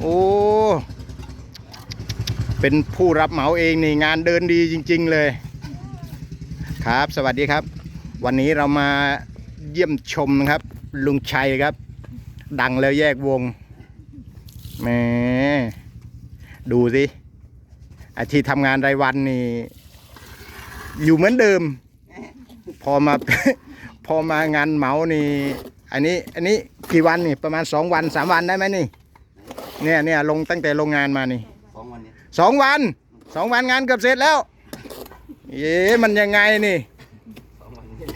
โอ้ เป็นผู้รับเหมาเองนี่งานเดินดีจริง ๆ เลย ครับ สวัสดีครับ วันนี้เรามาเยี่ยมชมนะครับ ลุงชัยครับ ดังแล้วแยกวงแหมดูสิอาที่ทำงานรายวันนี่ อยู่เหมือนเดิม พอมา พอมางานเหมานี่ อันนี้ อันนี้กี่วันนี่ ประมาณสองวันสามวันได้ไหมนี่ เนี่ยเนี่ยลงตั้งแต่โรงงานมานี่สองวันนี้สองวันสองวันงานเกือบเสร็จแล้วเอ๊ะมันยังไงนี่สองวันนี้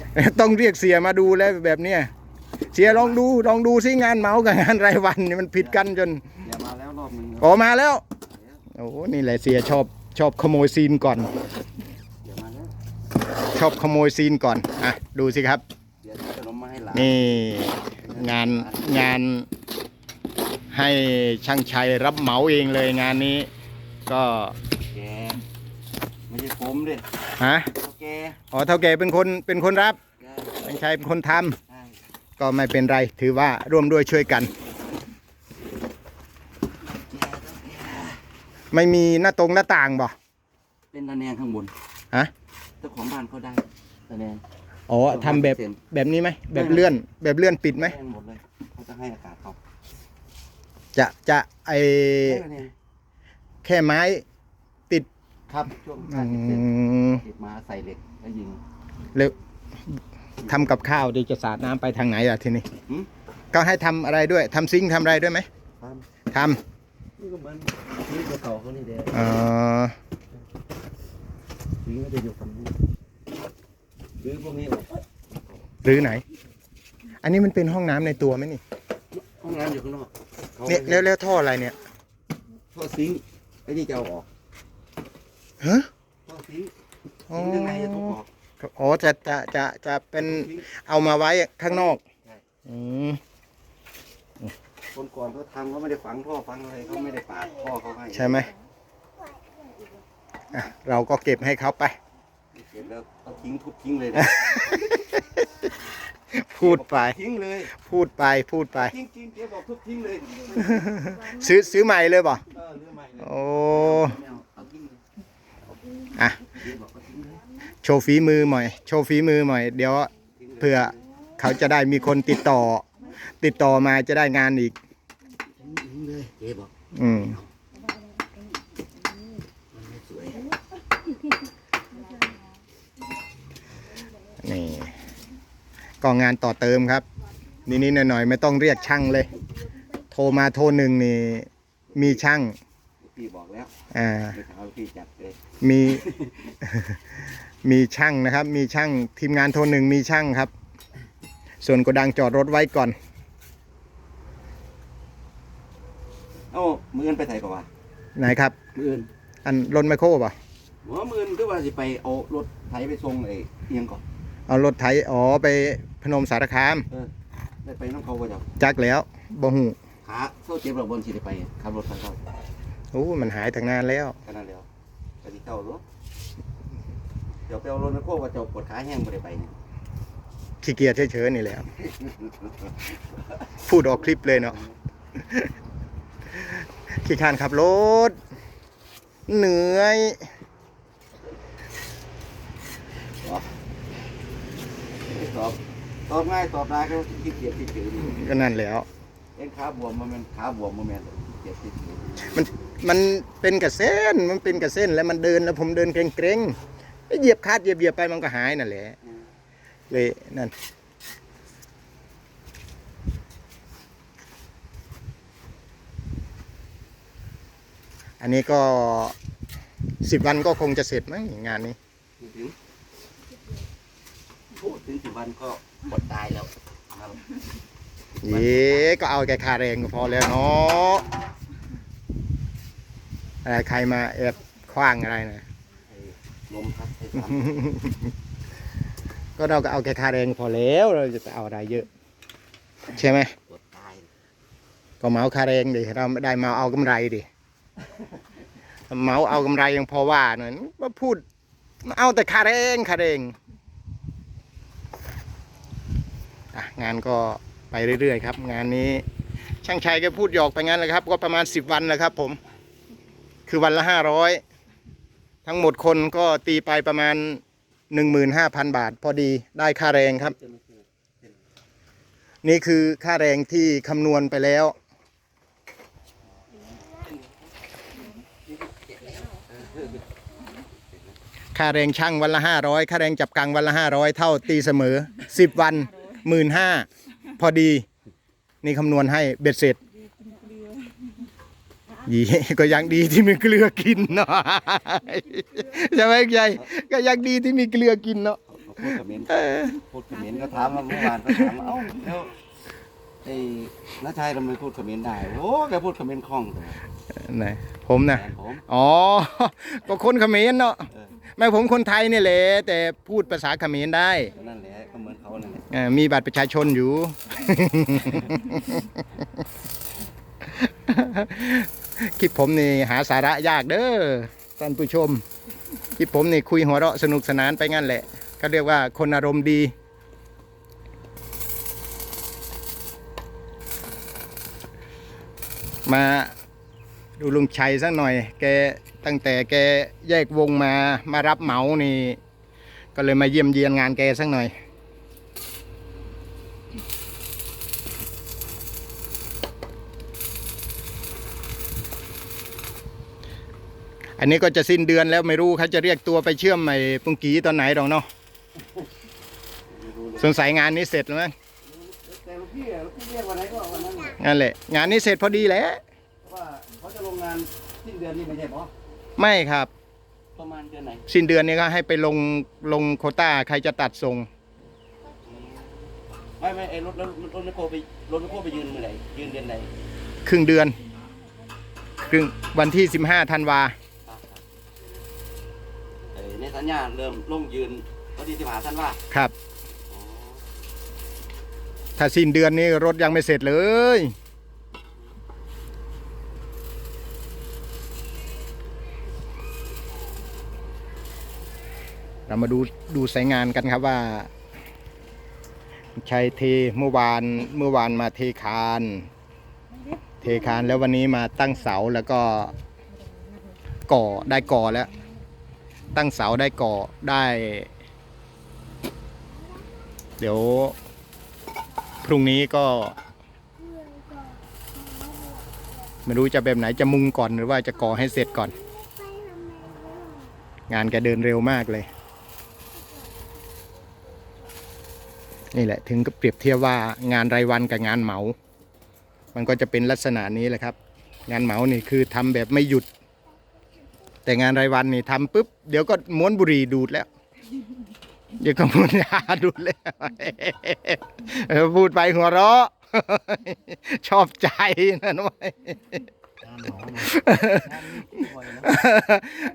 ต้องเรียกเสียมาดูแล้วแบบเนี้ยเสียลองดูลองดูซิงานเหมากับงานรายวันนี่มันผิดกันจนเดี๋ยวมาแล้วรอบหนึงออกมาแล้วโอ้โหนี่แหละเสียชอบชอบขโมยซีนก่อนเดี๋ยวมาแล้วชอบขโมยซีนก่อนอะดูสิครับเดี๋ยวซื้อขนมมาให้หลานนี่งานงาน ให้ช่างชัยรับเหมาเองเลยงานนี้ ก็แกไม่ใช่ผมดิฮะเขาแกอ๋อเท่าแก่เป็นคนเป็นคนรับแกช่างชัยเป็นคนทำใช่ก็ไม่เป็นไรถือว่าร่วมด้วยช่วยกัน ไม่มีหน้าตรงหน้าต่างบ่เป็นตะแนงข้างบนฮะเจ้าของบ้านเขาได้ตะแนงอ๋อทำแบบเซ็นแบบนี้ไหมแบบเลื่อนแบบเลื่อนปิดไหมแน่นหมดเลยเขาจะให้อากาศเขา จะจะไอได้ตะแนงแค่ไม้ติดครับช่วงอืการติดเสร็จมติดมาใส่เหล็กแล้วยิง แล้วทำกับข้าวดีจะสาดน้ำไปทางไหนล่ะทีนี้หืม ก็ให้ทำอะไรด้วยทำซิงค์ทำอะไรด้วยไหมครับทนี่ก็เหมือนนี่ตัวเก่าเขานี่เด้ำเอ่อสีก็จะอยู่ฝั่งนี้หรือพวกนี้ออกหรือไหน อันนี้มันเป็นห้องน้ำในตัวไหมนี่ ห้องน้ำอยู่ข้างนอกขาเนี่ยแล้วแล้วท่ออะไรเนี่ยท่อซิงค์ไอ้นี่จะเอาออกฮะท่อซิงค์อ๋อซิงค์ข้างในจะต้องออกอ๋อจะจะจะจะเป็นซิงค์เอามาไว้ข้างนอกใช่อืมคนก่อนเขาทำเขาไม่ได้ฝังท่อฝังอะไรเขาไม่ได้ปาดท่อเขาให้ใช่ไหมอะเราก็เก็บให้เขาไป เสร็จแล้วเขาทิ้งทุบทิ้งเลยนะ พูดไป ทิ้งเลยพูดไปพูดไป ทิ้งจริงเจ๊บอกทุบทิ้งเลยซื้อซื้อใหม่เลยบ่เออเรื่องใหม่เลยโอ้ไม่เอาเอาทิ้งเลยอะเจ๊บอกเขาทิ้งเลยโชว์ฝีมือหน่อย โชว์ฝีมือหน่อย เดี๋ยวทิ้งเลยเพื่อเขาจะได้มีคนติดต่อ ติดต่อมาจะได้งานอีก ทิ้งเลยเจ๊บอกอืมมันไม่สวยนี่ ก็งานต่อเติมครับนิดๆหน่อยๆไม่ต้องเรียกช่างเลย โทรมาโทรหนึ่งนี่มีช่างพี่บอกแล้วอ่าไม่ถามพี่จัดเลยมีมีช่างนะครับ มีช่างทีมงานโทรหนึ่งมีช่างครับ ส่วนโกดังจอดรถไว้ก่อนเอ้ามืออนไปใส่ก่อนวะไหนครับ มืออนอันรถไมคโครป่ะหัวมืออนก็ว่าสิไปเอารถไถไปส่งไอ้เอียงก่อนเอารถไถอ๋อไป พนมสารคามได้ไปน้องเขาก็จะจักแล้วบ่หูขาเส้าเจ็บเราบนสิได้ไปขับรถคันเขาโอ้มันหายตั้งนานแล้วขนาดเดียวไปที่เจ้ารถเดี๋ยวไปเอารถนะโคว่าเจ้าปวดขาแห้งไม่ได้ไปเนี่ยขี้เกียจเฉยๆนี่แหละครับพูดออกคลิปเลยเนาะขี้ขานขับรถเหนื่อยตอบ ตอบง่ายตอบได้ก็ขี้เกียจขี้เกียจนี่ก็นั่นแล้ว เอ็นขาบวมมาแมันขาบวมมาแมันขี้เกียจขี้เกียจมันมันเป็นกับเส้นมันเป็นกับเส้นแล้วมันเดินแล้วผมเดินเกรงๆเหยียบคาดเหยียบเหยียบไปมันก็หายนั่นแหละเลยนั่นอันนี้ก็สิบวันก็คงจะเสร็จมั้งงานนี้ถึงพูดถึงสิบ วันก็อดตายแล้วครับเย้ก็เอาแค่ค่าแรงก็พอแล้วเนาะอะไรใครมาแอบคว้างอะไรนะให้ลมพัดให้สามก็เราก็เอาแค่ค่าแรงพอแล้วเราจะไปเอาอะไรเยอะ ใช่ไหมอดตายก็เหมาค่าแรงดิเราไม่ได้เมาเอากำไรดิเหมาเอากำไรยังพอว่าหน่อยมาพูดมาเอาแต่ค่าแรงค่าแรงอะ งานก็ไปเรื่อยๆครับ งานนี้ช่างชัยแกพูดหยอกไปงั้นเลยครับ ก็ประมาณสิบวันแหละครับผม คือวันละห้าร้อยทั้งหมดคนก็ตีไปประมาณหนึ่งหมื่นห้าพันบาท พอดีได้ค่าแรงครับ นี่คือค่าแรงที่คำนวณไปแล้วค่าแรงช่างวันละห้าร้อยค่าแรงจับกังวันละห้าร้อยเท่าตีเสมอสิบวัน หมื่นห้าพอดี นี่คำนวณให้เบ็ดเสร็จยีก็ยังดีที่มีเกลือกินเนาะใช่ไหมยายก็ยังดีที่มีเกลือกินเนาะเขาพูดคอมเมนต์เออพูดคอมเมนต์ก็ถามว่าเมื่อวานก็ถามว่าเอ้าแล้วไอ้น้าชายทำไมพูดคอมเมนต์ได้ โอ้ แกพูดคอมเมนต์คล่องแต่ไหนผมนะแฟนผมอ๋อ ก็คนเขมรเนาะเออไม่ผมคนไทยนี่แหละ แต่พูดภาษาเขมรได้ นั่นแหละก็เห มีบัตรประชาชนอยู่ คลิปผมนี่หาสาระยากเด้อท่านผู้ชม คลิปผมนี่คุยหัวเราะสนุกสนานไปงั้นแหละ ก็เรียกว่าคนอารมณ์ดี มาดูลุงชัยสักหน่อย แกตั้งแต่แกแยกวงมามารับเหมานี่ ก็เลยมาเยี่ยมเยียนงานแกสักหน่อย อันนี้ก็จะสิ้นเดือนแล้วไม่รู้เขาจะเรียกตัวไปเชื่อมไอ้ปุงกีตอนไหนหรอกเนาะไม่รู้เลยสงสัยงานนี้เสร็จแล้วมั้งแต่ลูกพี่อะลูกพี่เรียกวันไหนก็วันนั้นน่ะนั่นแหละ งานนี้เสร็จพอดีแหล้วเพราะว่าเขาจะลงงานสิ้นเดือนนี้ไม่ใช่ปะไม่ครับ ประมาณเดือนไหนสิ้นเดือนนี้ก็ให้ไปลงลงโควต้าใครจะตัดส่งไม่ไม่ไอ้รถรถรถรถนโคไปรถนโคไปยืนเมื่อไหร่ยืนเดือนไหนครึ่งเดือน ครึ่งวันที่ 15ธันวา สัญญาเริ่มลงยืนวันที่สิบหาท่านว่าครับ ถ้าสิ้นเดือนนี้รถยังไม่เสร็จเลย เรามาดูดูสายงานกันครับว่าชัยเทเมื่อวานเมื่อวานมาเทคาน เทคานแล้ววันนี้มาตั้งเสาแล้วก็ก่อได้ก่อแล้ว ตั้งเสาได้ก่อได้ เดี๋ยว พรุ่งนี้ก็ ไม่รู้จะแบบไหนจะมุงก่อนหรือว่าจะก่อให้เสร็จก่อน งานแกเดินเร็วมากเลย นี่แหละถึงกับเปรียบเทียบว่างานรายวันกับงานเหมา มันก็จะเป็นลักษณะนี้แหละครับ งานเหมานี่คือทำแบบไม่หยุด แต่งานรายวันนี่ทำปุ๊บ เดี๋ยวก็ม้วนบุหรี่ดูดแล้ว เดี๋ยวก็ม้วนยาดูดแล้วพูดไปหัวเราะ ชอบใจนั่นวะงานนี้บ่อย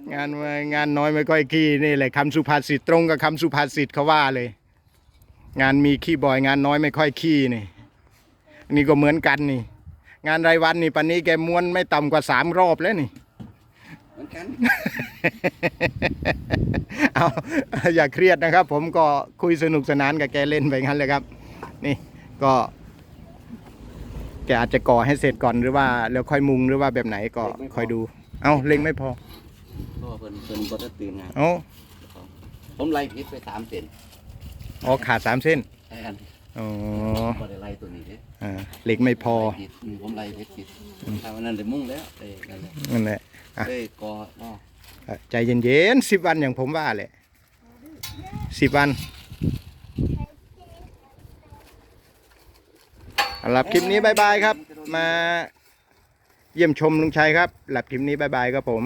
นงานงานน้อยไม่ค่อยขี้นี่แหละคำสุภาษิตตรงกับคำสุภาษิตเขาว่าเลย งานมีขี้บ่อย งานน้อยไม่ค่อยขี้นี่นี่ก็เหมือนกันนี่ งานรายวันนี่ปันนี้แกม้วนไม่ต่ำกว่าสามรอบแล้วนี่ เหมือนกัน เอาอย่าเครียดนะครับ ผมก็คุยสนุกสนานกับแกเล่นไปงั้นเลยครับ นี่ก็แกอาจจะก่อให้เสร็จก่อนหรือว่า แล้วค่อยมุงหรือว่าแบบไหนก็ค่อยดู เอาเล็งไม่พอก็เพิ่นเพิ่นบ่ได้ตื่นงานเอาผมไล่พิษไปสามเส้นอ๋อขาดสามเส้นไอ้อัน อ๋อบ่ได้ไล่ตัวนี้เด้อ่าเหล็กไม่พอไล่ผิดอืมผมไล่พิษผิดถ้าวันนั้นได้มุ่งแล้วไอ้นั่นแหละนั่นแหละ อะเอ้ยกอเนาะอะใจเย็นๆสิบวันอย่างผมว่าแหละสิบวันหลับคลิปนี้บายบายครับ มาเยี่ยมชมลุงชัยครับหลับคลิปนี้บายบายครับผม